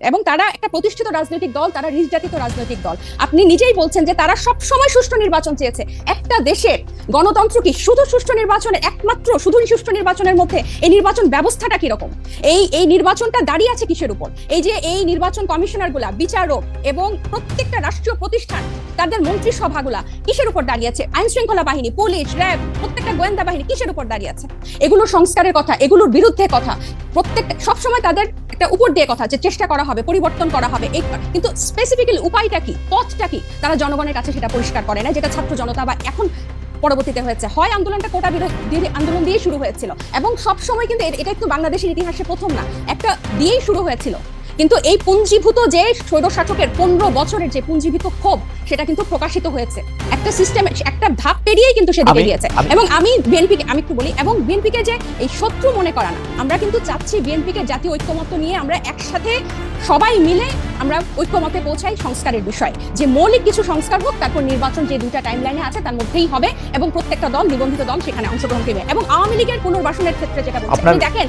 এবং তারা একটা প্রতিষ্ঠিত রাজনৈতিক দল, তারা নির্যাতিত রাজনৈতিক দল। আপনি নিজেই বলছেন যে তারা সবসময় সুষ্ঠু নির্বাচন চেয়েছে। একটা দেশের গণতন্ত্র কি? শুধু সুষ্ঠু নির্বাচনের একমাত্র শুধু সুষ্ঠু নির্বাচনের মধ্যে এই নির্বাচন ব্যবস্থাটা কীরকম? এই এই নির্বাচনটা দাঁড়িয়ে আছে কিসের উপর? এই যে এই নির্বাচন কমিশনারগুলা, বিচারক এবং প্রত্যেকটা রাষ্ট্রীয় প্রতিষ্ঠান, তাদের মন্ত্রিসভাগুলা কিসের উপর দাঁড়িয়ে আছে? আইন শৃঙ্খলা বাহিনী, পুলিশ, র্যাব, প্রত্যেকটা গোয়েন্দা বাহিনী কিসের উপর দাঁড়িয়ে আছে? এগুলো সংস্কারের কথা, এগুলোর বিরুদ্ধে কথা। প্রত্যেকটা, সবসময় তাদের একটা উপর দিয়ে কথা যে চেষ্টা করা হবে, পরিবর্তন করা হবে, এই কিন্তু স্পেসিফিক্যালি উপায়টা কি, পথটা কি? তারা জনগণের কাছে সেটা পরিষ্কার করে না যেটা ছাত্র জনতা বা এখন পরবর্তীতে হয়েছে। হয় আন্দোলনটা কোটা বিরোধী আন্দোলন দিয়ে শুরু হয়েছিল। এবং সবসময় কিন্তু এটা একটু বাংলাদেশের ইতিহাসে প্রথম না। একটা দিয়েই শুরু হয়েছিল। কিন্তু এই পুঞ্জীভূত যে স্বৈরশাসকের পনেরো বছরের যে পুঞ্জীভূত ক্ষোভ সেটা কিন্তু প্রকাশিত হয়েছে। একটা সিস্টেম একটা ধাপ পেরিয়েই কিন্তু সেদিকে আমি- গিয়েছে। এবং আমি বিএনপিকে আমি একটু বলি এবং বিএনপিকে যে এই শত্রু মনে করা না আমরা কিন্তু চাচ্ছি বিএনপিকে জাতীয় ঐক্যমত্য নিয়ে আমরা একসাথে সবাই মিলে আমরা ঐক্যমতে পৌঁছাই সংস্কারের বিষয়। যে মৌলিক কিছু সংস্কার হোক তারপর নির্বাচন যে দুইটা টাইম লাইনে আছে তার মধ্যেই হবে এবং প্রত্যেকটা দল নিবন্ধিত দল সেখানে অংশগ্রহণ করবে। এবং আওয়ামী লীগের পুনর্বাসনের ক্ষেত্রে যেটা আপনি দেখেন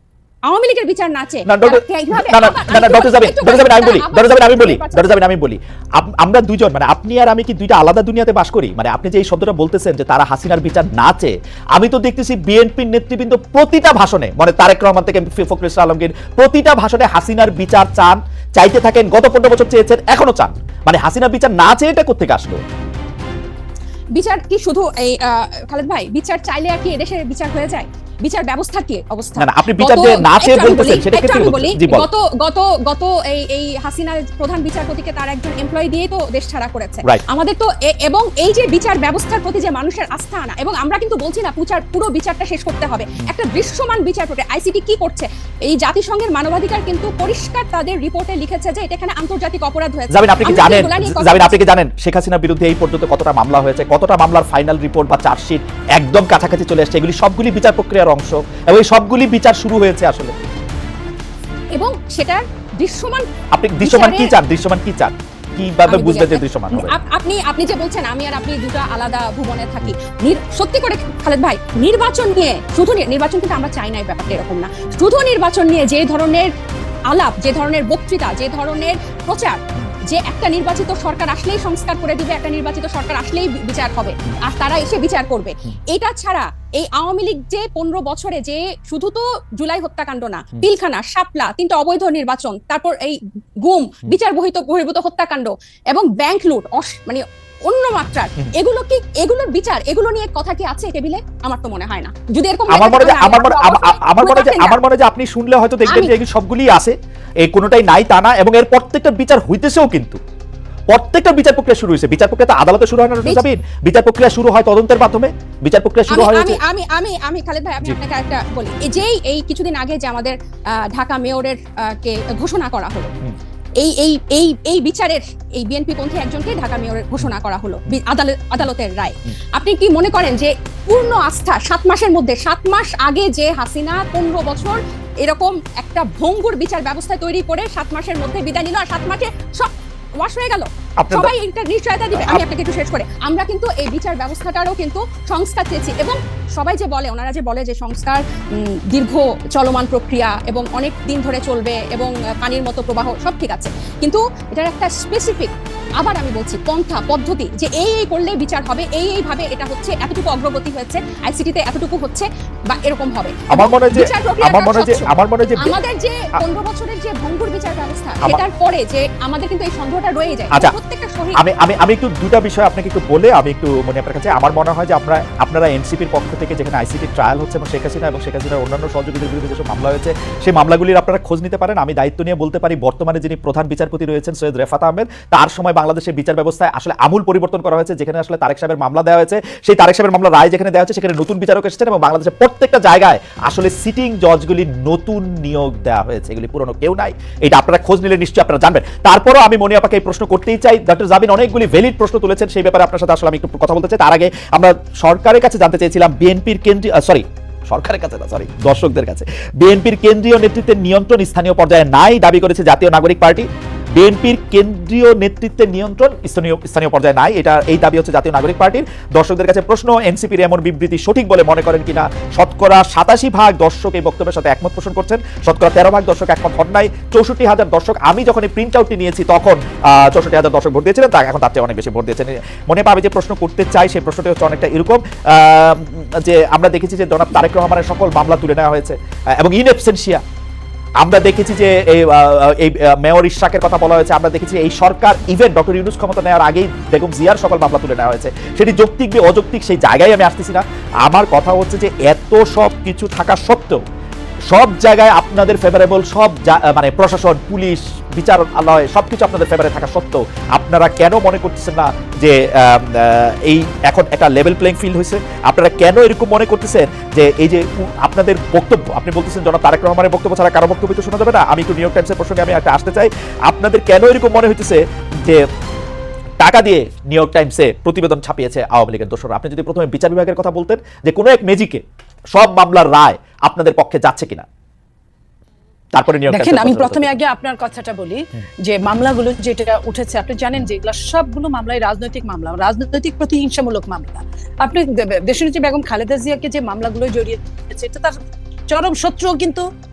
আওয়ামী লীগের বিচার নাচে না না আমি বলি আমি বলি আমি বলি। আমরা দুইজন মানে আপনি আর আমি কি দুইটা আলাদা দুনিয়াতে বাস করি? মানে আপনি যে এই শব্দটা বলতেছেন যে তারা হাসিনার বিচার আমি তো দেখতেছি বিএনপির নেতৃবৃন্দ প্রতিটা ভাষণে মানে তারেক রহমান থেকে ফখরুল ইসলাম আলমগীর প্রতিটা ভাষণে হাসিনার বিচার চান চাইতে থাকেন গত পনেরো বছর চেয়েছেন এখনও চান। মানে হাসিনার বিচার না চেয়ে এটা কোথেকে আসলো? বিচার কি শুধু এই খালেদ ভাই বিচার চাইলে আর কি এদেশে বিচার হয়ে যায়? বিচার ব্যবস্থা কি অবস্থা? না না আপনি বিচার যে না চেয়ে বলতেছেন সেটা ক্ষেত্রে বলি গত গত গত এই এই হাসিনার প্রধান বিচারপতিকে তার একজন এমপ্লয়ি দিয়ে তো দেশ ছাড়া করেছে। আমাদের তো এবং এই যে বিচার ব্যবস্থার প্রতি যে মানুষের আস্থা আনা এবং আমরা কিন্তু বলছি না পুচার পুরো বিচারটা শেষ করতে হবে। একটা দৃশ্যমান বিচার প্রক্রিয়া আইসিটি কি করছে? এই জাতিসংঘের মানবাধিকার কিন্তু পরিষ্কার তাদের রিপোর্টে লিখেছে যে এটা এখানে আন্তর্জাতিক অপরাধ হয়েছে। যাবেন আপনি কি জানেন? যাবেন আপনি কি জানেন? শেখ হাসিনার বিরুদ্ধে এই পর্যন্ত কতটা মামলা হয়েছে? কতটা মামলার ফাইনাল রিপোর্ট বা চার্জশিট একদম কাছাকাছি চলে আসছে এগুলি সবগুলি বিচার প্রক্রিয়ার অংশ এবং এই সবগুলি বিচার শুরু হয়েছে আসলে। এবং সেটার দৃশ্যমান আপনি দৃশ্যমান কি চান? দৃশ্যমান কি চান? কীভাবে বলি যে দৃশ্যমান হবে? আপনি আপনি যে বলছেন আমি আর আপনি দুটো আলাদা ভুবনে থাকি। সত্যি করে খালেদ ভাই নির্বাচন নিয়ে শুধু নির্বাচন কিন্তু আমরা চাই না এই ব্যাপারটা এরকম না। শুধু নির্বাচন নিয়ে যে ধরনের আলাপ যে ধরনের বক্তৃতা যে ধরনের প্রচার যে একটা নির্বাচিত সরকার আসলেই সংস্কার করে দিবে একটা নির্বাচিত সরকার আসলেই বিচার হবে। আর তারা এসে বিচার করবে। এটা ছাড়া এই আওয়ামী লীগ যে পনেরো বছরে যে শুধু তো জুলাই হত্যাকাণ্ড না পিলখানা শাপলা তিনটা অবৈধ নির্বাচন তারপর এই গুম বিচার বহিত বহির্ভূত হত্যাকাণ্ড এবং ব্যাংক লুট মানে অন্য মাত্রার এগুলো কি এগুলোর বিচার এগুলো নিয়ে কথা কি আছে টেবিলে আমার তো মনে হয় না। যদি এরকম আমার মনে আমার মনে আমরা মনে যে আমার মনে যে আপনি শুনলে হয়তো দেখবেন যে এগুলি সবগুলি আছে এই কোনোটাই নাই তা না এবং এর প্রত্যেকটা বিচার হইতেছেও কিন্তু। প্রত্যেকটা বিচার প্রক্রিয়া শুরু হয়েছে। বিচার প্রক্রিয়া তো আদালতে শুরু হয় না বিচার প্রক্রিয়া শুরু হয় তদন্তের মাধ্যমে? বিচার প্রক্রিয়া শুরু হয় আমি আমি আমি আমি খালেদ ভাই আমি আপনাকে একটা বলি। এই যেই এই কিছুদিন আগে যে আমাদের ঢাকা মেয়রের কে ঘোষণা করা হলো এই এই এই এই বিচারের এই বিএনপি পন্থী একজনকে ঢাকা মেয়রের ঘোষণা করা হলো আদালত আদালতের রায়। আপনি কি মনে করেন যে পূর্ণ আস্থা সাত মাসের মধ্যে সাত মাস আগে যে হাসিনা পনেরো বছর এরকম একটা ভঙ্গুর বিচার ব্যবস্থা তৈরি করে সাত মাসের মধ্যে বিদায় নিল আর সাত মাসে সব ওয়াশ হয়ে গেল। সবাই এটা নিশ্চয়তা দিবে। আমি আপনাকে একটু শেষ করে। আমরা কিন্তু এই বিচার ব্যবস্থাটারও কিন্তু সংস্কার চেয়েছি এবং সবাই যে বলে ওনারা যে বলে যে সংস্কার দীর্ঘ চলমান প্রক্রিয়া এবং অনেক দিন ধরে চলবে এবং পানির মতো প্রবাহ সব ঠিক আছে। কিন্তু এটার একটা স্পেসিফিক আবার আমি বলছি পন্থা পদ্ধতি যে এই এই করলে বিচার হবে এই এইভাবে এটা হচ্ছে এতটুকু অগ্রগতি হয়েছে আইসিটিতে এতটুকু হচ্ছে বা এরকম হবে। আমার মনে হয় যে আমার মনে হয় যে আমার মনে হয় যে আমাদের যে পনেরো বছরের যে ভঙ্গুর বিচার ব্যবস্থা পরে যে আমাদের কিন্তু এই সন্দেহটা রয়ে যায়। আচ্ছা। প্রত্যেকটা শহীদ আমি আমি আমি একটু দুটা বিষয় আপনাকে একটু বলে আমি একটু মানে আপনার কাছে আমার মনে হয় যে আমরা আপনারা এনসিপির পক্ষ থেকে যেখানে আইসিটি ট্রায়াল হচ্ছে এবং শেখ হাসিনা এবং শেখ হাসিনার অন্যান্য সহযোগীদের বিরুদ্ধে যেসব মামলা হয়েছে সেই মামলাগুলির আপনারা খোঁজ নিতে পারেন। আমি দায়িত্ব নিয়ে বলতে পারি বর্তমানে যিনি প্রধান বিচারপতি রয়েছেন সৈয়দ রেফাত আহমেদ তার সময় বাংলাদেশের বিচার ব্যবস্থায় আসলে আমূল পরিবর্তন করা হয়েছে যেখানে আসলে তারেক সাহেবের মামলা দেওয়া হয়েছে। সেই তারেক সাহেবের মামলা রায় যেখানে দেওয়া হয়েছে সেখানে নতুন বিচারক এসেছেন এবং বাংলাদেশের প্রত্যেকটা জায়গায় আসলে সিটিং জজগুলি নতুন নিয়োগ দেওয়া হয়েছে। এগুলি পুরনো কেউ নাই। এটা আপনারা খোঁজ নিলে নিশ্চয়ই আপনারা জানবেন। তারপরও আমি মনি আপাকে এই প্রশ্ন করতেই চাই। ডক্টর জাবিন অনেকগুলি ভ্যালিড প্রশ্ন তুলেছেন, সেই ব্যাপারে আপনার সাথে আসলে আমি একটু কথা বলতে চাই। তার আগে আমরা সরকারের কাছে জানতে চেয়েছিলাম, বিএনপির কেন্দ্রীয় সরি সরকারের কাছে না সরি দর্শকদের কাছে। বিএনপির কেন্দ্রীয় নেতৃত্বের নিয়ন্ত্রণ স্থানীয় পর্যায়ে নাই, দাবি করেছে জাতীয় নাগরিক পার্টি। বিএনপির কেন্দ্রীয় নেতৃত্বের নিয়ন্ত্রণ স্থানীয় স্থানীয় পর্যায়ে নাই। এটা এই দাবি হচ্ছে জাতীয় নাগরিক পার্টির। দর্শকদের কাছে প্রশ্ন, এনসিপির এমন বিবৃতি সঠিক বলে মনে করেন কিনা? শতকরা সাতাশি ভাগ দর্শক এই বক্তব্যের সাথে একমত পোষণ করছেন। শতকরা তেরো ভাগ দর্শক একমত হন নাই। চৌষট্টি হাজার দর্শক, আমি যখন এই প্রিন্ট আউটটি নিয়েছি তখন চৌষট্টি হাজার দর্শক ভোট দিয়েছিলেন, তা এখন তার চেয়ে অনেক বেশি ভোট দিয়েছেন। মনে পাবে যে প্রশ্ন করতে চাই, সেই প্রশ্নটি হচ্ছে অনেকটা এরকম। যে আমরা দেখেছি যে জনাব তারেক রহমানের সকল মামলা তুলে নেওয়া হয়েছে। এবং ইন এবসেন্সিয়া আমরা দেখেছি যে এই মেয়র ইশাকের কথা বলা হয়েছে। আমরা দেখেছি এই সরকার ইভেন ডক্টর ইউনুস ক্ষমতা নেওয়ার আগেই বেগম জিয়ার সকল মামলা তুলে নেওয়া হয়েছে। সেটি যৌক্তিক বা অযৌক্তিক সেই জায়গায় আমি আসতেছি না। আমার কথা হচ্ছে যে এত সব কিছু থাকা সত্ত্বেও সব জায়গায় আপনাদের ফেভারেবল সব মানে প্রশাসন, পুলিশ বিচারালয় সব কিছু আপনাদের ফেভারে থাকা সত্ত্বেও আপনারা কেন মনে করতেছেন না যে এই এখন একটা লেভেল প্লেইং ফিল্ড হয়েছে? আপনারা কেন এরকম মনে করতেছেন যে, এই যে আপনাদের বক্তব্য, আপনি বলতেছেন জনাব তারেক রহমানের বক্তব্য ছাড়া কারও বক্তব্য তো শোনা যাবে না। আমি একটু নিউ ইয়র্ক টাইমসের প্রসঙ্গে আমি একটা আসতে চাই। আপনাদের কেন এরকম মনে হইতেছে যে, টাকা দিয়ে নিউ ইয়র্ক টাইমসে প্রতিবেদন ছাপিয়েছে আওয়ামী লীগের দোষরা আপনি যদি প্রথমে বিচার বিভাগের কথা বলতেন যে, কোনো এক মেজিকে সব মামলার রায় আপনাদের পক্ষে যাচ্ছে কিনা? তারপরে দেখেন আমি প্রথমে আগে আপনার কথাটা বলি যে মামলাগুলো যেটা উঠেছে আপনি জানেন যে এগুলো সবগুলো মামলাই রাজনৈতিক মামলা রাজনৈতিক প্রতিহিংসামূলক মামলা। আপনি দেশের বেগম খালেদা জিয়াকে যে মামলাগুলো জড়িয়েছে এটা তার চরম শত্রু কিন্তু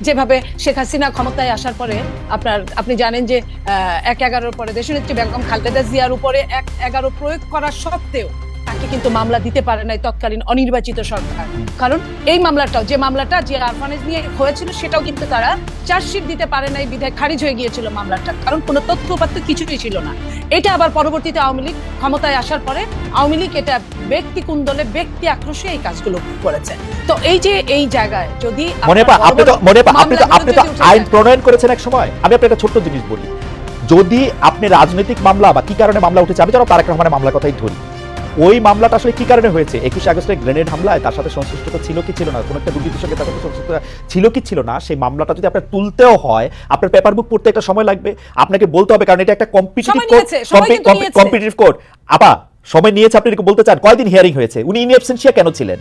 যেভাবে শেখ হাসিনা ক্ষমতায় আসার পরে আপনার, আপনি জানেন যে এক এগারোর পরে দেশনেত্রী বেগম খালেদা জিয়ার উপরে এক এগারো প্রয়োগ করা সত্ত্বেও তাকে কিন্তু মামলা দিতে পারে নাই তৎকালীন অনির্বাচিত সরকার। কারণ এই মামলাটাও যে মামলাটা যে আরফানেজ নিয়ে হয়েছিল সেটাও কিন্তু তারা চার্জশিট দিতে পারে নাই বিধায় খারিজ হয়ে গিয়েছিল মামলাটা। কারণ কোনো তথ্য উপাত্ত কিছুই ছিল না। এটা আবার পরবর্তীতে আওয়ামী লীগ ক্ষমতায় আসার পরে আওয়ামী লীগ এটা ব্যক্তি কুন্দলে ব্যক্তি আক্রোশে এই কাজগুলো করেছে। তো এই যে এই জায়গায় যদি মনে আপনি তো মনে আপনি তো আপনি তো আইন প্রণয়ন করেছেন এক সময়। আমি আপনাকে একটা ছোট্ট জিনিস বলি। যদি আপনি রাজনৈতিক মামলা বা কি কারণে মামলা উঠেছে আমি যেন তারেক রহমানের মামলার কথাই ধরি। ওই মামলাটা আসলে কি কারণে হয়েছে? একুশে আগস্টের গ্রেনেড হামলায় তার সাথে সংশ্লিষ্টতা ছিল কি ছিল না? কোনো একটা দুর্নীতির সঙ্গে তার সাথে সংশ্লিষ্টতা ছিল কি ছিল না? সেই মামলাটা যদি আপনার তুলতেও হয় আপনার পেপার বুক পড়তে একটা সময় লাগবে। আপনাকে বলতে হবে কারণ এটা একটা কম্পিটিটিভ কোর্ট। কম্পিটিটিভ কোর্ট আপা সময় নিয়েছে আপনি বলতে চান? কয়দিন হিয়ারিং হয়েছে? উনি ইন অ্যাবসেন্সিয়া কেন ছিলেন?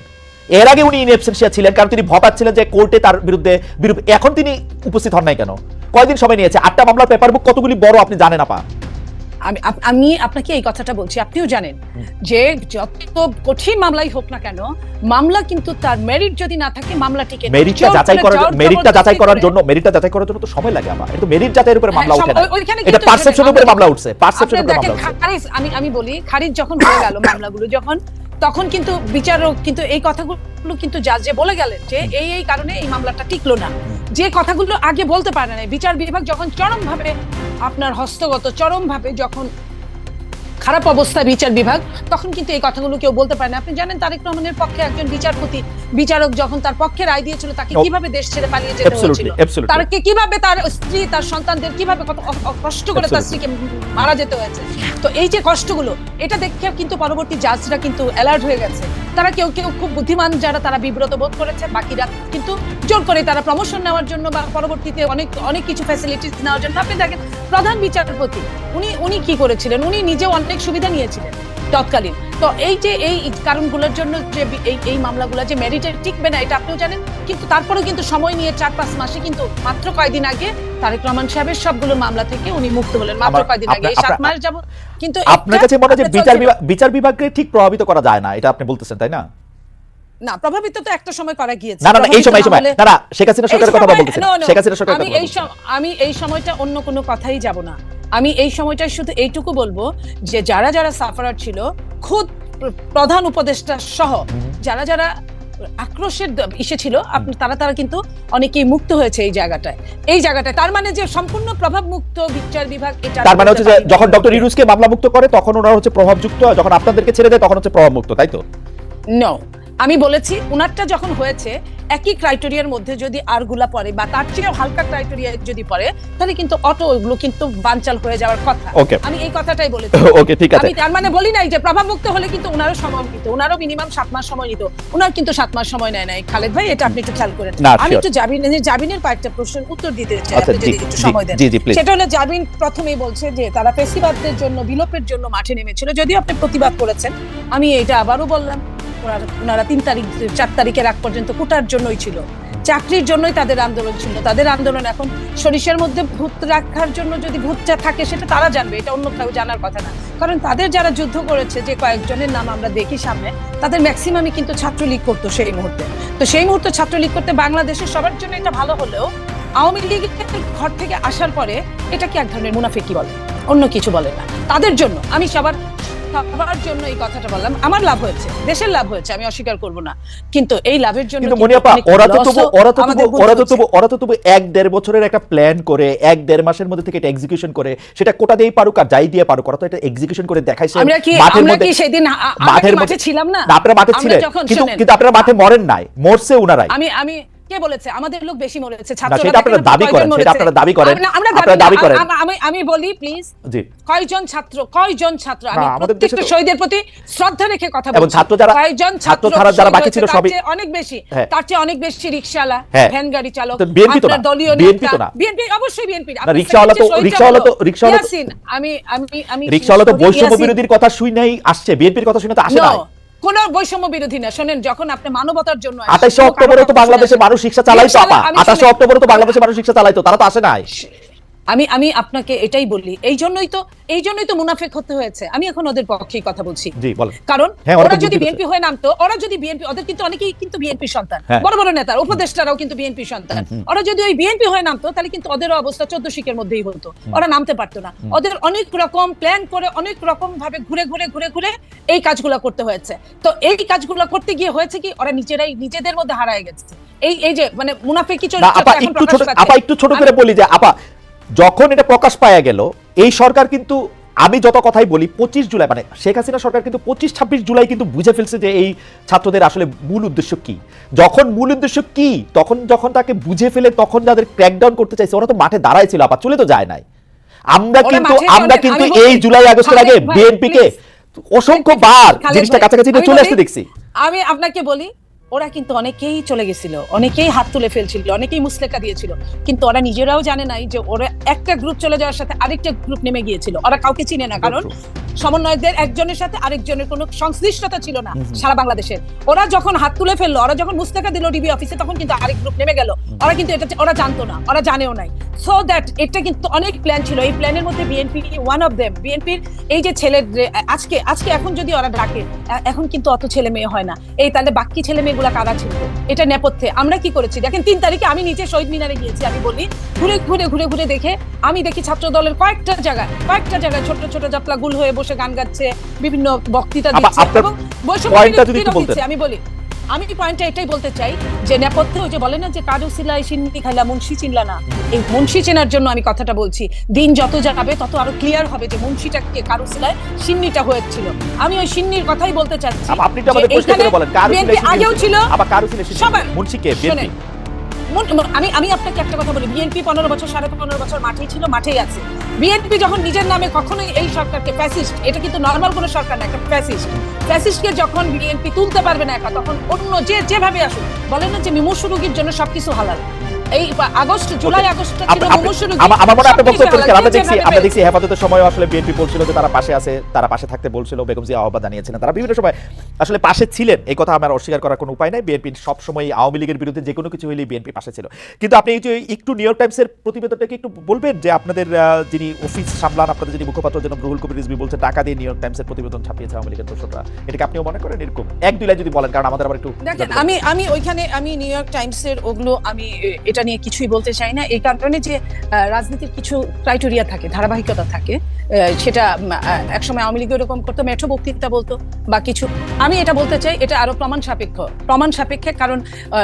এর আগে উনি ইন অ্যাবসেন্সিয়া ছিলেন কারণ তিনি ভপাচ্ছিলেন যে কোর্টে তার বিরুদ্ধে এখন তিনি উপস্থিত হন নাই কেন? কয়দিন সময় নিয়েছে? আটটা মামলার পেপার বুক কতগুলি বড় আপনি জানেন আপা? আমি আমি আপনাকে এই কথাটা বলছি আপনিও জানেন যে যত কঠিন মামলাই হোক না কেন মামলা কিন্তু তার মেরিট যদি না থাকে মামলা টিকে। মেরিটটা যাচাই করার মেরিটটা যাচাই করার জন্য মেরিটটা যাচাই করার জন্য তো সময় লাগে আমার। এটা মেরিট যাচাইয়ের উপরে মামলা উঠে ওঠে না। এটা পারসেপশনের উপরে মামলা উঠছে। পারসেপশনের উপরে মামলা উঠছে। আমি আমি বলি খারিজ যখন হয়ে গেল মামলাগুলো যখন তখন কিন্তু বিচারক কিন্তু এই কথাগুলো কিন্তু জাজ যে বলে গেলেন যে এই এই কারণে এই মামলাটা টিকলো না। যে কথাগুলো আগে বলতে পারে না বিচার বিভাগ যখন চরমভাবে আপনার হস্তগত, চরমভাবে যখন খারাপ অবস্থা বিচার বিভাগ তখন কিন্তু এই কথাগুলো কেউ বলতে পারে না। আপনি জানেন তারেক রহমানের পক্ষে একজন বিচারপতি বিচারক যখন তার পক্ষে রায় দিয়েছিল তাকে. কীভাবে দেশ ছেড়ে পালিয়ে যেতে হয়েছিল? তারকে কীভাবে তার স্ত্রী তার সন্তানদের কীভাবে কত কষ্ট করে তার স্ত্রীকে মারা যেতে হয়েছে? তো এই যে কষ্টগুলো এটা দেখে কিন্তু পরবর্তী জাজরা কিন্তু অ্যালার্ট হয়ে গেছে। তারা কেউ কেউ খুব বুদ্ধিমান যারা তারা বিব্রত বোধ করেছে বাকিরা কিন্তু জোর করে তারা প্রমোশন নেওয়ার জন্য বা পরবর্তীতে অনেক অনেক কিছু ফ্যাসিলিটিস নেওয়ার জন্য। আপনি দেখেন প্রধান বিচারপতি উনি উনি কি করেছিলেন? উনি নিজেও অনেক সুবিধা নিয়েছিলেন তৎকালীন। তো এই যে এই কারণগুলোর জন্য যে এই এই মামলাগুলো যে মেরিটে টিকবে না এটা আপনিও জানেন কিন্তু তারপরেও কিন্তু সময় নিয়ে চার পাঁচ মাসে কিন্তু মাত্র কয়দিন আগে তারেক রহমান সাহেবের সবগুলো মামলা থেকে উনি মুক্ত হলেন মাত্র কয়দিন আগে। এই সাত মাস যাব কিন্তু আপনার কাছে মনে হয় বিচার বিভাগ বিচার বিভাগকে ঠিক প্রভাবিত করা যায় না এটা আপনি বলতেছেন তাই না? না প্রভাবিত তো একটা সময় করা গিয়েছে। না না এই সময় এই সময়। না না শেখ হাসিনা সরকারের কথা বলতেছেন। শেখ হাসিনা সরকারের আমি এই। আমি এই সময়টা অন্য কোনো কথাই যাব না। আমি এই সময়টা শুধু এইটুকু বলব যে যারা যারা সাফারার ছিল খোদ প্র- প্রধান উপদেষ্টা সহ যারা যারা আক্রোশের ইসে ছিল আপনি তারা তারা কিন্তু অনেকেই মুক্ত হয়েছে এই জায়গাটায়। এই জায়গাটায় তার মানে যে সম্পূর্ণ প্রভাব মুক্ত বিচার বিভাগ এটা তার মানে হচ্ছে যে যখন ডক্টর ইউনুসকে মামলা মুক্ত করে তখন ওনারা হচ্ছে প্রভাবযুক্ত আর যখন আপনাদেরকে ছেড়ে দেয় তখন হচ্ছে প্রভাবমুক্ত তাই তো? নো আমি বলেছি উনারটা যখন হয়েছে একই ক্রাইটেরিয়ার মধ্যে যদি আরগুলা পড়ে বা তার চেয়েও হালকা ক্রাইটেরিয়া যদি পড়ে তাহলে কিন্তু অটো ওগুলো কিন্তু বানচাল হয়ে যাওয়ার কথা। আমি এই কথাটাই বলেছি। ওকে ঠিক আছে। আমি তার মানে বলি নাই যে প্রভাবমুক্ত হলে কিন্তু ওনারও সময় নিত ওনারও মিনিমাম সাত মাস সময় নিত ওনার কিন্তু সাত মাস সময় নেয় নাই। খালেদ ভাই এটা আপনি একটু খেয়াল করেন। আমি একটু জাবিনের জাবিনের কয়েকটা প্রশ্নের উত্তর দিতে চাই আচ্ছা যদি একটু সময় দেন। সেটা হলো জাবিন প্রথমেই বলছে যে তারা ফেসিবাদদের জন্য বিলোপের জন্য মাঠে নেমেছিল। যদিও আপনি প্রতিবাদ করেছেন আমি এটা আবারও বললাম ওনারা তিন তারিখ, চার তারিখের আগ পর্যন্ত কোটার জন্যই ছিল। চাকরির জন্যই তাদের আন্দোলন ছিল। তাদের আন্দোলন এখন সরিষার মধ্যে ভূত রাখার জন্য যদি ভূতটা থাকে, সেটা তারা জানবে। এটা অন্য কেউ জানার কথা না। কারণ তাদের যারা যুদ্ধ করেছে, যে কয়েকজনের নাম আমরা দেখি সামনে, তাদের ম্যাক্সিমামই কিন্তু ছাত্রলীগ করতো সেই মুহূর্তে। তো সেই মুহূর্তে ছাত্রলীগ করতে বাংলাদেশের সবার জন্য এটা ভালো হলেও আওয়ামী লীগের ঘর থেকে আসার পরে এটা কি এক ধরনের মুনাফিকি বলে। অন্য কিছু বলে না। তাদের জন্য আমি সবার জন্য এই কথাটা বললাম। আমার লাভ হয়েছে দেশের লাভ হয়েছে আমি অস্বীকার করব না। কিন্তু এই লাভের জন্য কিন্তু মনিয়াপা ওরা তো তবু ওরা তো তবু ওরা তো তবু ওরা তো তবু এক দেড় বছরের একটা প্ল্যান করে এক দেড় মাসের মধ্যে থেকে এটা এক্সিকিউশন করে সেটা কোটা দিয়েই পারুক আর যাই দিয়ে পারুক ওরা তো এটা এক্সিকিউশন করে দেখাইছে আমরা কি আমরা কি সেদিন মাঠের মধ্যে- ছিলাম না? আপনারা মাঠে ছিলেন কিন্তু কিন্তু আপনারা মাঠে মরেন নাই মরছে উনারাই। আমি আমি কে বলেছে? আমাদের লোক বেশি মরেছে না ছাত্ররা সেটা আপনারা দাবি করেন সেটা আপনারা দাবি করেন আপনারা দাবি করেন। আমি আমি বলি প্লিজ জি। কয়জন ছাত্র কয়জন ছাত্র? আমি না, প্রত্যেকটা শহীদের প্রতি শ্রদ্ধা রেখে কথা বলছি। ছাত্র যারা- কয়জন ছাত্র ছাড়া যারা বাকি ছিল সবই- অনেক বেশি হ্যাঁ। তার চেয়ে অনেক বেশি রিকশাওয়ালা হ্যাঁ। ভ্যান গাড়ি চালক আপনার দলীয় নেতা। না। বিএনপি অবশ্যই বিএনপি না, রিকশাওয়ালা তো- রিকশাওয়ালা তো- রিকশাওয়ালা আমি আমি আমি রিক্সাওয়ালা তো বৈষম্য বিরোধীর কথা শুই নাই আসছে। বিএনপির কথা শুনে তো আসে নাই। কোন বৈষম্য বিরোধী না। শোনেন যখন আপনি মানবতার জন্য আঠাশে অক্টোবরে তো বাংলাদেশের বাংলাদেশে মানুষ শিক্ষা চালাইতো আপা। আঠাশে অক্টোবরে তো বাংলাদেশে মানুষ শিক্ষা চালাইতো তারা তো আসে নাই। আমি আমি আপনাকে এটাই বলি এই জন্যই তো এই জন্যই তো মুনাফেক হতে হয়েছে। আমি এখন ওদের পক্ষেই কথা বলছি। কারণ হ্যাঁ, ওরা যদি বিএনপি হয়ে নামতো ওরা যদি বিএনপি ওদের কিন্তু অনেকেই কিন্তু বিএনপি সন্তান। হ্যাঁ। বড় বড় নেতার উপদেষ্টারাও কিন্তু বিএনপি সন্তান। ওরা যদি ওই বিএনপি হয়ে নামতো তাহলে কিন্তু ওদেরও অবস্থা চোদ্দ শিখের মধ্যেই হতো। ওরা নামতে পারতো না। ওদের অনেক রকম প্ল্যান করে অনেক রকম ভাবে ঘুরে ঘুরে ঘুরে ঘুরে এই কাজগুলো করতে হয়েছে। তো এই কাজগুলো করতে গিয়ে হয়েছে কি ওরা নিজেরাই নিজেদের মধ্যে হারায় গেছে। এই এই যে মানে একটু ছোট পাচ্ছে। আপা একটু ছোট করে বলি যে আপা যখন এটা প্রকাশ পাওয়া গেল এই সরকার কিন্তু আমি যত কথাই বলি পঁচিশ জুলাই মানে শেখ হাসিনা সরকার কিন্তু পঁচিশ ছাব্বিশ জুলাই কিন্তু বুঝে ফেলছে যে এই ছাত্রদের আসলে মূল উদ্দেশ্য কি। যখন মূল উদ্দেশ্য কি তখন যখন তাকে বুঝে ফেলে তখন যাদের ক্র্যাকডাউন করতে চাইছে ওরা তো মাঠে দাঁড়ায় ছিল আপা চলে তো যায় নাই। আমরা কিন্তু আমরা কিন্তু এই জুলাই আগস্টের আগে বিএনপি কে অসংখ্য বার জিনিসটা কাছাকাছি চলে আসতে দেখছি। আমি আপনাকে বলি ওরা কিন্তু অনেকেই চলে গেছিল অনেকেই হাত তুলে ফেলছিল অনেকেই মুসলেকা দিয়েছিল। কিন্তু ওরা নিজেরাও জানে নাই যে ওরা একটা গ্রুপ চলে যাওয়ার সাথে আরেকটা গ্রুপ নেমে গিয়েছিল। ওরা কাউকে চিনে না কারণ সমন্বয়কদের একজনের সাথে আরেকজনের কোনো সংশ্লিষ্টতা ছিল না সারা বাংলাদেশের ওরা যখন হাত তুলে ফেলল ওরা যখন মুস্তাকা দিল ডিবি অফিসে তখন কিন্তু আরেক গ্রুপ নেমে গেল। ওরা কিন্তু এটা ওরা জানতো না ওরা জানেও নাই। সো দ্যাট এটা কিন্তু অনেক প্ল্যান ছিল। এই প্ল্যানের মধ্যে বিএনপি ওয়ান অফ দেম বিএনপির এই যে ছেলে আজকে আজকে এখন যদি ওরা ডাকে এখন কিন্তু অত ছেলে মেয়ে হয় না। এই তাহলে বাকি ছেলে মেয়েগুলা কারা ছিল এটা নেপথ্যে। আমরা কি করেছি? দেখেন তিন তারিখে আমি নিজে শহীদ মিনারে গিয়েছি আমি বলি ঘুরে ঘুরে ঘুরে ঘুরে দেখে আমি দেখি ছাত্র দলের কয়েকটা জায়গায় কয়েকটা জায়গায় ছোট ছোট জাপলা গুল হয়ে বসে গান গাচ্ছে বিভিন্ন বক্তৃতা এবং বৈষম্য। দিচ্ছে, আমি বলি আমি পয়েন্টটা এটাই বলতে চাই যে নেপথ্যে ওই যে বলে না যে কাজু সিলাই সিন্নি খাইলা মুন্সি চিনলা না। এই মুন্সি চেনার জন্য আমি কথাটা বলছি। দিন যত যাবে তত আরও ক্লিয়ার হবে যে মুন্সিটা কে কারু সিলাই সিন্নিটা হয়েছিল। আমি ওই সিন্নির কথাই বলতে চাচ্ছি আপনি তো আমাদের পরিষ্কার করে বলেন কারু সিলাই আগেও ছিল। আবার কারু সিলাই মুন্সি কে বিএনপি আমি আমি আপনাকে একটা কথা বলি। বিএনপি পনেরো বছর, সাড়ে পনেরো বছর মাঠেই ছিল, মাঠেই আছে। বিএনপি যখন নিজের নামে কখনোই এই সরকারকে ফ্যাসিস্ট এটা কিন্তু নর্মাল কোনো সরকার না, একটা ফ্যাসিস্ট ফ্যাসিস্টকে যখন বিএনপি তুলতে পারবে না একা, তখন অন্য যে যেভাবে আসুক, বলেন না যে মিমর্ষ রোগীর জন্য সবকিছু হালাল। এই আগস্ট জুলাই আগস্টটা ছিল আপ- আপনি- মুমূর্ষু রোগী আমার আমার মনে বক্তব্য পরিষ্কার। আমরা যে দেখছি আমরা দেখছি হেফাজতের সময় আসলে বিএনপি বলছিল যে তারা পাশে আছে তারা পাশে থাকতে বলছিল বেগম জিয়া আহ্বান জানিয়েছিলেন তারা বিভিন্ন সময় আসলে পাশে ছিলেন। এই কথা আমার অস্বীকার করার কোনো উপায় নাই। বিএনপি সবসময় আওয়ামী লীগের বিরুদ্ধে যে কোনো কিছু হলেই বিএনপি পাশে ছিল। কিন্তু আপনি এই যে একটু নিউ ইয়র্ক টাইমসের প্রতিবেদনটাকে একটু বলবেন যে আপনাদের যিনি অফিস সামলান আপনাদের যিনি মুখপাত্র যেন রুহুল কবির রিজভি বলছে টাকা দিয়ে নিউ ইয়র্ক টাইমসের প্রতিবেদন ছাপিয়েছে আওয়ামী লীগের দোষরা এটাকে আপনিও মনে করেন? এরকম এক দুই লাইন যদি বলেন কারণ আমাদের আবার একটু আমি আমি ওইখানে আমি নিউ ইয়র্ক টাইমসের ওগুলো আমি এটা নিয়ে কিছুই বলতে চাই না। এই কারণে যে রাজনীতির কিছু ক্রাইটেরিয়া থাকে ধারাবাহিকতা থাকে সেটা একসময় আওয়ামী লীগ এরকম করতো মেঠো বক্তৃতা বলতো বা কিছু। আমি এটা বলতে চাই এটা আরও প্রমাণ সাপেক্ষ। প্রমাণ সাপেক্ষে কারণ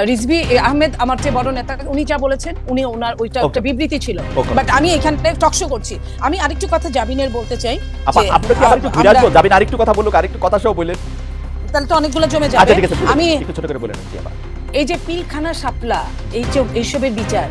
রিজভি আহমেদ আমার যে বড় নেতা উনি যা বলেছেন উনি ওনার ওইটা একটা বিবৃতি ছিল। বাট আমি এখানে টকশো করছি। আমি আরেকটু কথা জাবিনের বলতে চাই আবার আসব। যাবেন আরেকটু কথা বলুক আরেকটু কথা সহ বললেন তাহলে তো অনেকগুলো জমে আচ্ছা যাবে আমি ছোট করে বলেন জি, আপা। এই যে পিলখানা সাপলা, এই যে এইসবের বিচার,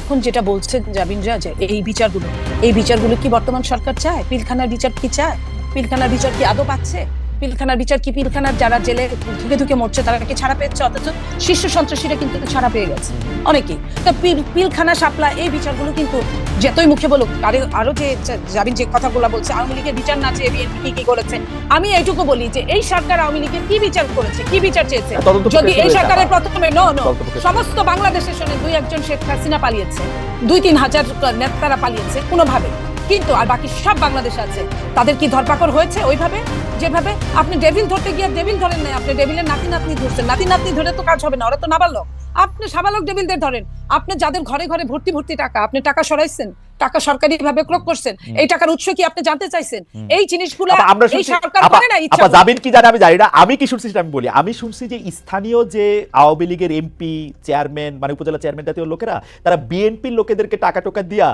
এখন যেটা বলছেন জাবিনরা যে এই বিচারগুলো এই বিচারগুলো কি বর্তমান সরকার চায়? পিলখানার বিচার কি চায়? পিলখানার বিচার কি আদৌ পাচ্ছে? পিলখানার বিচার কি? পিলখানার যারা জেলে ধুকে ধুকে মরছে তারা কি ছাড়া পেয়েছে? অথচ শীর্ষ সন্ত্রাসীরা কিন্তু ছাড়া পেয়ে গেছে। অনেকেই তো পিলখানা শাপলা এই বিচারগুলো কিন্তু যতই মুখে বলুক আরে আরও যে জাবিন যে কথাগুলো বলছে আওয়ামী লীগের বিচার না চেয়ে বিএনপি কি কি করেছে? আমি এইটুকু বলি যে এই সরকার আওয়ামী লীগের কি বিচার করেছে কি বিচার চেয়েছে? যদি এই সরকারের প্রথমে নো নো সমস্ত বাংলাদেশের সঙ্গে দুই একজন শেখ হাসিনা পালিয়েছে। দুই তিন হাজার নেতারা পালিয়েছে কোনোভাবে কিন্তু আর বাকি সব বাংলাদেশ আছে। তাদের কি ধরপাকড় হয়েছে ওইভাবে? যেভাবে আপনি ডেভিল ধরতে গিয়ে ডেভিল ধরেন নাই আপনি ডেভিলের নাতি নাতনি ধরছেন। নাতি নাতনি ধরে তো কাজ হবে না ওরা তো নাবালক। আপনি সাবালক ডেভিলদের ধরেন। আপনি যাদের ঘরে ঘরে ভর্তি ভর্তি টাকা আপনি টাকা সরাইছেন টাকা সরকারি ভাবে ক্রোক করছেন এই টাকার উৎস কি আপনি জানতে চাইছেন? এই জিনিসগুলো আমরা সরকার করে না ইচ্ছা করে। কি জানে? আমি জানি না। আমি কি শুনছি আমি বলি। আমি শুনছি যে স্থানীয় যে আওয়ামী লীগের এমপি চেয়ারম্যান মানে উপজেলা চেয়ারম্যান জাতীয় লোকেরা তারা বিএনপির লোকেদেরকে টাকা টোকা দিয়া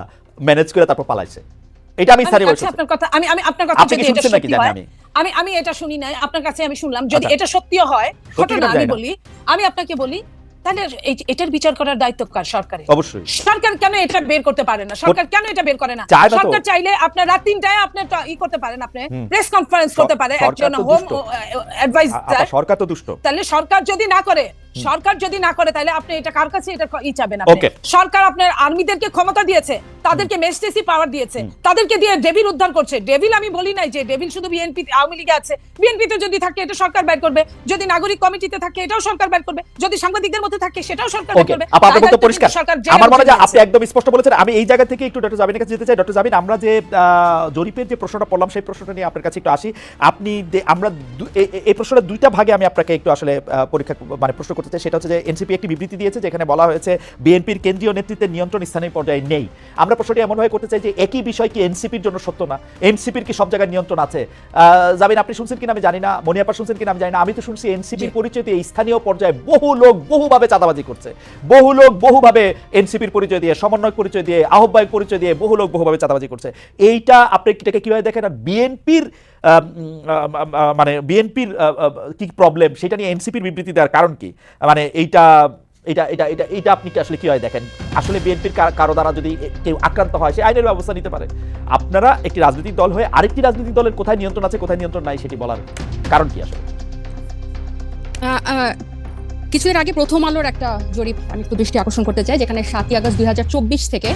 ম্যানেজ করে তারপর পালাইছে। এটা আমি স্থানীয় আচ্ছা আপনার কথা আমি আমি আপনার কথা যদি এটা সত্যি হয় আমি। আমি আমি এটা শুনি নাই আপনার কাছে আমি শুনলাম। যদি আচ্ছা। এটা সত্যিও হয় ঘটনা আমি বলি আমি আপনাকে বলি তাহলে এটার বিচার করার দায়িত্ব কার? সরকারের। অবশ্যই। সরকার কেন এটা বের করতে পারে না? সরকার কেন এটা বের করে না। সরকার চাইলে আপনার রাত তিনটায় আপনি টা- ই করতে পারেন আপনি প্রেস কনফারেন্স করতে পারে একজন হোম। আপা, অ্যাডভাইজার সরকার তো দুষ্ট। তাহলে সরকার যদি না করে সরকার যদি না করে তাহলে আপনি এটা কার কাছে এটা ই চাবেন আপনি? সরকার আপনার আর্মিদেরকে ক্ষমতা দিয়েছে তাদেরকে মেস্টেসি পাওয়ার দিয়েছে তাদেরকে দিয়ে ডেভিল উদ্ধার করছে। ডেভিল আমি বলি নাই যে ডেভিল শুধু বিএনপি আওয়ামী লীগে আছে। বিএনপিতে যদি থাকে এটা সরকার বের করবে। যদি নাগরিক কমিটিতে থাকে এটাও সরকার বের করবে। যদি সাংবাদিকদের মধ্যে থাকে সেটাও সরকার ওকে করবে। আপা আপনার পরিষ্কার। আমার মনে হয় আপনি একদম স্পষ্ট বলেছেন। আমি এই জায়গা থেকে একটু ডক্টর জাবিনের কাছে যেতে চাই। ডক্টর জাবিন আমরা যে আহ, জরিপের যে প্রশ্নটা পড়লাম সেই প্রশ্নটা নিয়ে আপনার কাছে একটু আসি। আপনি আমরা এই প্রশ্নটা দুইটা ভাগে আমি আপনাকে একটু আসলে পরীক্ষা মানে প্রশ্ন চাই সেটা হচ্ছে যে এনসিপি একটি বিবৃতি দিয়েছে যেখানে বলা হয়েছে বিএনপির কেন্দ্রীয় নেতৃত্বের নিয়ন্ত্রণ স্থানীয় পর্যায়ে নেই। আমরা প্রশ্নটি এমনভাবে করতে চাই যে একই বিষয় কি এনসিপির জন্য সত্য না? এনসিপির কি সব জায়গায় নিয়ন্ত্রণ আছে? জাবিন আপনি শুনছেন কিনা আমি জানি না। মনিয়াপা শুনছেন কিনা আমি জানি না। আমি তো শুনছি এনসিপির পরিচয় দিয়ে স্থানীয় পর্যায়ে বহু লোক বহুভাবে চাঁদাবাজি করছে। বহু লোক বহুভাবে এনসিপির পরিচয় দিয়ে সমন্বয় পরিচয় দিয়ে আহ্বায়ক পরিচয় দিয়ে বহু লোক বহুভাবে চাঁদাবাজি করছে। এইটা আপনি এটাকে কীভাবে দেখেন? আর বিএনপির মানে বিএনপির কি প্রবলেম সেটা নিয়ে এনসিপির বিবৃতি দেওয়ার কারণ কি? মানে এইটা এটা এটা এটা এটা আপনি কি আসলে হয় দেখেন? আসলে বিএনপির কারও দ্বারা যদি কেউ আক্রান্ত হয়, সে আইনের ব্যবস্থা নিতে পারে। আপনারা একটি রাজনৈতিক দল হয়ে আরেকটি রাজনৈতিক দলের কোথায় নিয়ন্ত্রণ আছে, কোথায় নিয়ন্ত্রণ নাই, সেটি বলার কারণ কি আসলে? কিছুদিন আগে প্রথম আলোর একটা জরিপ আমি একটু দৃষ্টি আকর্ষণ করতে চাই, যেখানে সাতই আগস্ট দুই হাজার চব্বিশ থেকে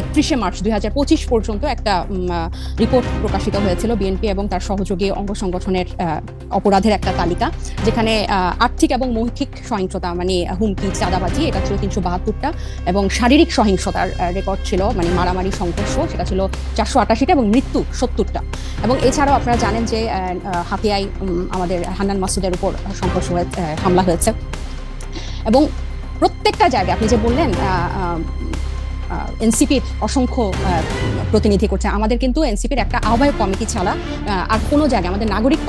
একত্রিশে মার্চ দুই হাজার পঁচিশ পর্যন্ত একটা রিপোর্ট প্রকাশিত হয়েছিল বিএনপি এবং তার সহযোগী অঙ্গ সংগঠনের অপরাধের একটা তালিকা, যেখানে আর্থিক এবং মৌখিক সহিংসতা মানে হুমকি, চাঁদাবাজি, এটা ছিল তিনশো বাহাত্তরটা এবং শারীরিক সহিংসতার রেকর্ড ছিল মানে মারামারি, সংঘর্ষ, সেটা ছিল চারশো আটাশিটা এবং মৃত্যু সত্তরটা। এবং এছাড়াও আপনারা জানেন যে হাতিয়ায় আমাদের হান্নান মাসুদের উপর সংঘর্ষ হামলা হয়েছে। এবং প্রত্যেকটা জায়গায়, আপনি যে বললেন এনসিপির অসংখ্য প্রতিনিধি করছে। আমাদের কিন্তু এনসিপির একটা আহ্বায়ক কমিটি ছাড়া আর কোনো জায়গায়, আমাদের নাগরিক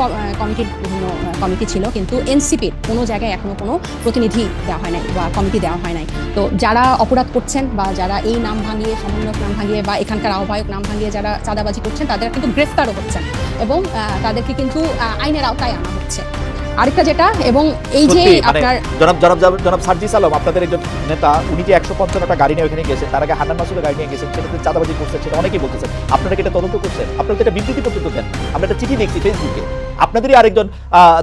কমিটির বিভিন্ন কমিটি ছিল, কিন্তু এনসিপির কোনো জায়গায় এখনও কোনো প্রতিনিধি দেওয়া হয় নাই বা কমিটি দেওয়া হয় নাই। তো যারা অপরাধ করছেন বা যারা এই নাম ভাঙিয়ে, সমন্বয়ক নাম ভাঙিয়ে বা এখানকার আহ্বায়ক নাম ভাঙিয়ে যারা চাঁদাবাজি করছেন, তাদের কিন্তু গ্রেফতারও হচ্ছেন এবং তাদেরকে কিন্তু আইনের আওতায় আনা হচ্ছে। আরেকটা যেটা এবং এই যে মানে আপনার জনাব জনাব জনাব- সার্জিস আলম আপনাদের একজন নেতা উনি যে একশো পঞ্চান্নটা গাড়ি নিয়ে ওখানে গেছেন তার আগে হান্নান মাসুদের গাড়ি নিয়ে গেছেন সেটাতে চাঁদাবাজি করছেন সেটা অনেকেই বলতেছেন। আপনারা কি এটা তদন্ত করছেন? আপনারা তো এটা বিবৃতি পর্যন্ত দেন। আমরা একটা চিঠি দেখছি ফেসবুকে আপনাদেরই আরেকজন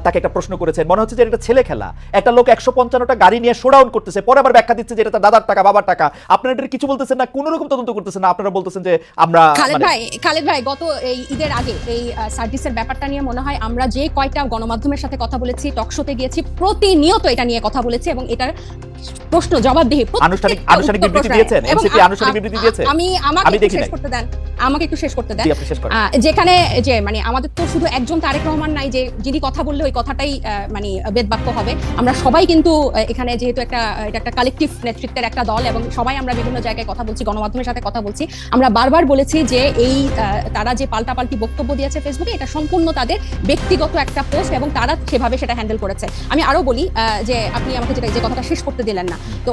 তাকে একটা প্রশ্ন করেছেন। মনে হচ্ছে যে এটা ছেলে খেলা। একটা লোক একশো পঞ্চান্নটা গাড়ি নিয়ে শোডাউন করতেছে পরে আবার ব্যাখ্যা দিচ্ছে যে এটা তার দাদার টাকা বাবার টাকা। আপনারা এটা কিছু বলতেছেন না কোনো রকম তদন্ত করতেছেন না আপনারা বলতেছেন যে আমরা খালেদ মানে- ভাই খালেদ ভাই গত এই ঈদের আগে এই সার্ভিসের ব্যাপারটা নিয়ে মনে হয় আমরা যে কয়টা গণমাধ্যমের সাথে কথা বলেছি টকশোতে গিয়েছি প্রতিনিয়ত এটা নিয়ে কথা বলেছি এবং এটার প্রশ্ন জবাবদিহি আনুষ্ঠানিক প্রত্যেকটা আনুষ্ঠানিক উত্তর বিবৃতি দিয়েছেন। আ- আনুষ্ঠানিক বিবৃতি দিয়েছে। আমি আমাকে শেষ করতে দেন। আমাকে একটু শেষ করতে দেন। যেখানে যে মানে আমাদের তো শুধু একজন তারেক রহমান নাই যে যিনি কথা বললে ওই কথাটাই মানে বেদবাক্য হবে। আমরা সবাই কিন্তু এখানে যেহেতু একটা এটা একটা কালেকটিভ নেতৃত্বের একটা দল এবং সবাই আমরা বিভিন্ন জায়গায় কথা বলছি, গণমাধ্যমের সাথে কথা বলছি, আমরা বারবার বলেছি যে এই তারা যে পাল্টাপাল্টি বক্তব্য দিয়েছে ফেসবুকে এটা সম্পূর্ণ তাদের ব্যক্তিগত একটা পোস্ট এবং তারা সেভাবে সেটা হ্যান্ডেল করেছে। আমি আরও বলি যে আপনি আমাকে যেটা, যে কথাটা শেষ করতে দিলেন না। তো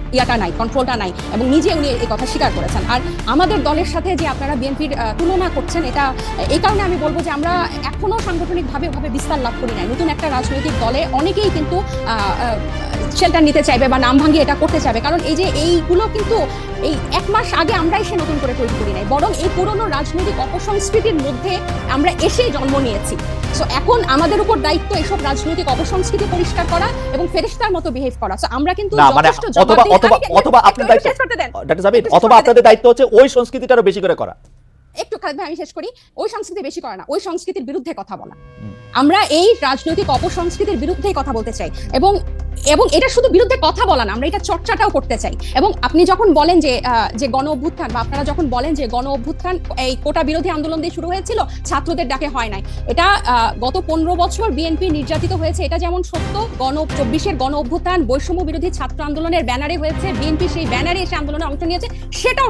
ইয়াটা নাই কন্ট্রোলটা নাই এবং নিজে উনি এই কথা স্বীকার করেছেন। আর আমাদের দলের সাথে যে আপনারা বিএনপির তুলনা করছেন, এটা, এই কারণে আমি বলব যে আমরা এখনও সাংগঠনিকভাবে ওভাবে বিস্তার লাভ করি নাই। নতুন একটা রাজনৈতিক দলে অনেকেই কিন্তু শেল্টার নিতে চাইবে বা নাম ভাঙিয়ে এটা করতে চাইবে। কারণ এই যে এইগুলো কিন্তু এই এক মাস আগে আমরাই সে নতুন করে তৈরি করি নাই বরং এই পুরনো রাজনৈতিক অপসংস্কৃতির মধ্যে আমরা এসেই জন্ম নিয়েছি। সো এখন আমাদের উপর দায়িত্ব এসব রাজনৈতিক অপসংস্কৃতি পরিষ্কার করা এবং ফেরেশতার মতো বিহেভ করা। সো আমরা কিন্তু মানে অথবা অথবা অথবা আপনাদের দায়িত্ব অথবা আপনাদের দায়িত্ব হচ্ছে ওই সংস্কৃতিটা আরও বেশি করে করা। একটু খালেদ ভাই আমি শেষ করি। ওই সংস্কৃতি বেশি করে না ওই সংস্কৃতির বিরুদ্ধে কথা বলা। আমরা এই রাজনৈতিক অপসংস্কৃতির বিরুদ্ধেই কথা বলতে চাই এবং এবং এটা শুধু বিরুদ্ধে কথা বলা না আমরা এটা চর্চাটাও করতে চাই। এবং আপনি যখন বলেন যে যে গণ অভ্যুত্থান বা আপনারা যখন বলেন যে গণ অভ্যুত্থান এই কোটা বিরোধী আন্দোলন দিয়ে শুরু হয়েছিল ছাত্রদের ডাকে হয় নাই। এটা গত পনেরো বছর বিএনপি নির্যাতিত হয়েছে এটা যেমন সত্য গণ চব্বিশের গণ অভ্যুত্থান বৈষম্য বিরোধী ছাত্র আন্দোলনের ব্যানারে হয়েছে বিএনপি সেই ব্যানারে এসে আন্দোলনে অংশ নিয়েছে সেটাও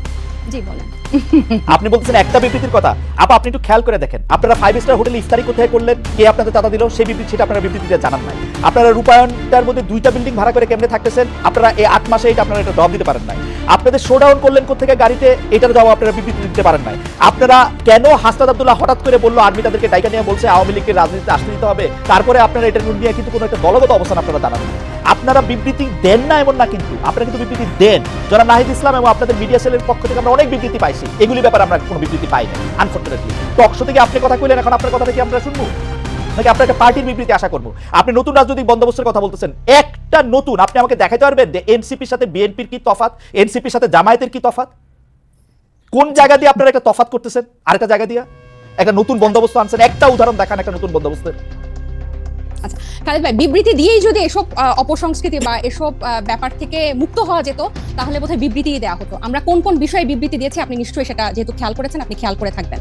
জি, বলেন। আপনি বলছেন একটা বিবৃতির কথা। আপা, আপনি একটু খেয়াল করে দেখেন। আপনারা ফাইভ স্টার হোটেলে ইফতারি কোথায় করলেন, কে আপনাদের চাঁদা দিল, সেই বিবৃতি সেটা আপনারা বিবৃতিতে জানান নাই। আপনারা রূপায়ণটার মধ্যে দুইটা বিল্ডিং ভাড়া করে কেমনে থাকতেছেন, আপনারা এই আট মাসে এটা আপনারা এটা জবাব দিতে পারেন নাই। আপনাদের শোডাউন করলেন কোথেকে গাড়িতে, এটার জবাব আপনারা বিবৃতি দিতে পারেন নাই। আপনারা কেন হাসনাদ আব্দুল্লাহ হঠাৎ করে বলল, আর্মি তাদেরকে ডাইকা নিয়ে বলছে, আওয়ামী লীগকে রাজনীতিতে আসতে দিতে হবে, তারপরে আপনারা এটা নিয়ে কিন্তু কোনো একটা দলগত অবস্থান আপনারা দাঁড়ান আপনারা বিবৃতি দেন না এমন না কিন্তু, আপনারা কিন্তু বিবৃতি দেন। যারা নাহিদ ইসলাম এবং আপনাদের মিডিয়া সেলের পক্ষ থেকে আমরা অনেক বিবৃতি পাইছি। এগুলি ব্যাপারে আমরা কোনো বিবৃতি পাই না আনফর্চুনেটলি টকশো থেকে আপনি কথা কইলেন, এখন আপনার কথা থেকে আমরা শুনব? নাকি আপনার একটা পার্টির বিবৃতি আশা করব? আপনি নতুন রাজনৈতিক বন্দোবস্তের কথা বলতেছেন। একটা নতুন, আপনি আমাকে দেখাতে পারবেন যে এনসিপির সাথে বিএনপির কি তফাত এনসিপির সাথে জামায়াতের কি তফাত কোন জায়গা দিয়ে আপনারা একটা তফাত করতেছেন? আরেকটা জায়গা দিয়ে? একটা নতুন বন্দোবস্ত আনছেন। একটা উদাহরণ দেখান একটা নতুন বন্দোবস্তের। খালেদ ভাই, বিবৃতি দিয়েই যদি এসব অপসংস্কৃতি বা এসব ব্যাপার থেকে মুক্ত হওয়া যেত, তাহলে বোধহয় বিবৃতি দেওয়া হতো। আমরা কোন কোন বিষয়ে বিবৃতি দিয়েছি, আপনি নিশ্চয়ই সেটা যেহেতু খেয়াল করেছেন, আপনি খেয়াল করে থাকবেন।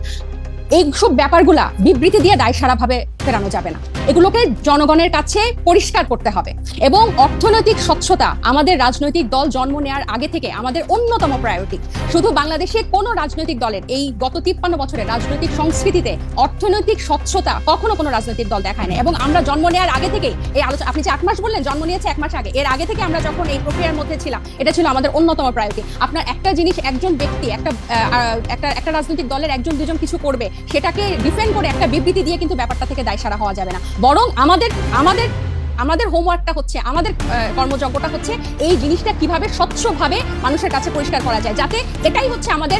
এইসব ব্যাপারগুলা বিবৃতি দিয়ে দায় সারাভাবে ফেরানো যাবে না। এগুলোকে জনগণের কাছে পরিষ্কার করতে হবে এবং অর্থনৈতিক স্বচ্ছতা আমাদের রাজনৈতিক দল জন্ম নেওয়ার আগে থেকে আমাদের অন্যতম প্রায়োরিটি শুধু বাংলাদেশে কোন রাজনৈতিক দলের এই গত তিপ্পান্ন বছরের রাজনৈতিক সংস্কৃতিতে অর্থনৈতিক স্বচ্ছতা কখনো কোনো রাজনৈতিক দল দেখায় না এবং আমরা জন্ম নেওয়ার আগে থেকেই এই আলোচনা আপনি যে আট মাস বললেন, জন্ম নিয়েছে এক মাস আগে। এর আগে থেকে আমরা যখন এই প্রক্রিয়ার মধ্যে ছিলাম, এটা ছিল আমাদের অন্যতম প্রায়োরিটি আপনার একটা জিনিস একজন ব্যক্তি, একটা একটা একটা রাজনৈতিক দলের একজন দুজন কিছু করবে সেটাকে ডিফেন্ড করে একটা বিবৃতি দিয়ে কিন্তু ব্যাপারটা থেকে দায় সারা হওয়া যাবে না। বরং আমাদের আমাদের আমাদের হোমওয়ার্কটা হচ্ছে আমাদের কর্মযজ্ঞটা হচ্ছে এই জিনিসটা কীভাবে স্বচ্ছভাবে মানুষের কাছে পরিষ্কার করা যায় যাতে এটাই হচ্ছে আমাদের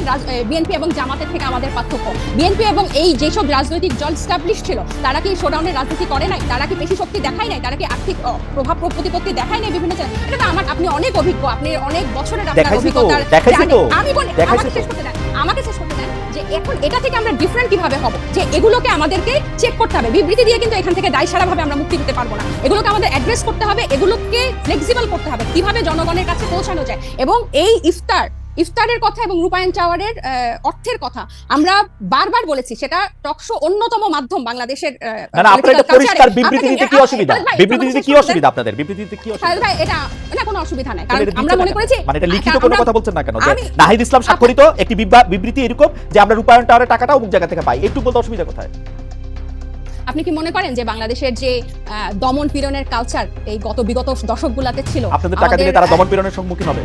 বিএনপি এবং জামাতের থেকে আমাদের পার্থক্য। বিএনপি এবং এই যেসব রাজনৈতিক দল স্টাবলিশ ছিল তারা কি শোডাউনের রাজনীতি করে নাই? তারা কি বেশি শক্তি দেখায় নাই? তারা কি আর্থিক প্রভাব প্রতিপত্তি দেখায় নাই বিভিন্ন এটা তো আমার আপনি অনেক অভিজ্ঞ আপনি অনেক বছরের আপনার দেখাইছি তো, অভিজ্ঞতার দেখাইছি জানি। তো, আমি বলি আমাকে শেষ করতে দেন আমাকে শেষ এখন এটা থেকে আমরা ডিফারেন্ট কীভাবে হব? যে এগুলোকে আমাদেরকে চেক করতে হবে। বিবৃতি দিয়ে কিন্তু এখান থেকে দায় সারাভাবে আমরা মুক্তি দিতে পারব না। এগুলোকে আমাদের অ্যাড্রেস করতে হবে, এগুলোকে ফ্লেক্সিবল করতে হবে। কীভাবে জনগণের কাছে পৌঁছানো যায়? এবং এই ইফতার ইফতারের কথা এবং রূপায়ণ টাওয়ারের আহ, অর্থের কথা। আমরা বারবার বলেছি সেটা টকশো অন্যতম মাধ্যম বাংলাদেশের আপনার এটা পরিষ্কার বিবৃতি দিতে কি আপনি- অসুবিধা? বিবৃতি দিতে কি অসুবিধা আপনাদের? বিবৃতি দিতে কি অসুবিধা? ভাই এটা এটা কোনো অসুবিধা নাই কারণ আমরা মনে করেছি মানে এটা লিখিত কোনো কথা বলছেন না কেন? যে নাহিদ ইসলাম স্বাক্ষরিত একটি বিবৃতি এরকম যে আমরা রূপায়ণ টাওয়ারের টাকাটা অমুক জায়গা থেকে পাই। একটু বলতে অসুবিধা কোথায়? আপনি কি মনে করেন যে বাংলাদেশের যে দমন পীড়নের কালচার এই গত বিগত দশকগুলাতে ছিল? আপনাদের টাকা দিলে তারা দমন পীড়নের সম্মুখীন হবে।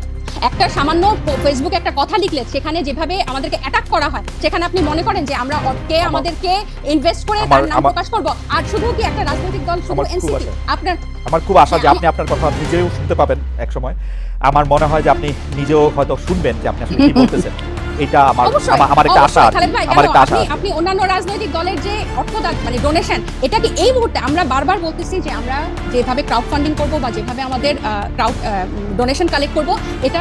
একটা সামান্য ফেসবুকে একটা কথা লিখলে সেখানে যেভাবে আমাদেরকে অ্যাটাক করা হয় সেখানে আপনি মনে করেন যে আমরা কে আমাদেরকে ইনভেস্ট করে তার নাম প্রকাশ করব আর শুধু কি একটা রাজনৈতিক দল শুধু এনসিপি আপনার আমার খুব আশা যে হ্যাঁ, আপনি আপনার কথা নিজেও শুনতে পাবেন এক সময় আমার মনে হয় যে আপনি নিজেও হয়তো শুনবেন যে আপনি আসলে কি বলতেছেন এটা আমার আমার- একটা আশা আছে। আমার একটা আশা। আপনি অন্যান্য রাজনৈতিক দলের যে অর্থদান মানে ডোনেশন এটা কি এই মুহূর্তে আমরা বারবার বলতেছি যে আমরা যেভাবে ক্রাউড ফান্ডিং করব বা যেভাবে আমাদের ক্রাউড ডোনেশন কালেক্ট করব এটা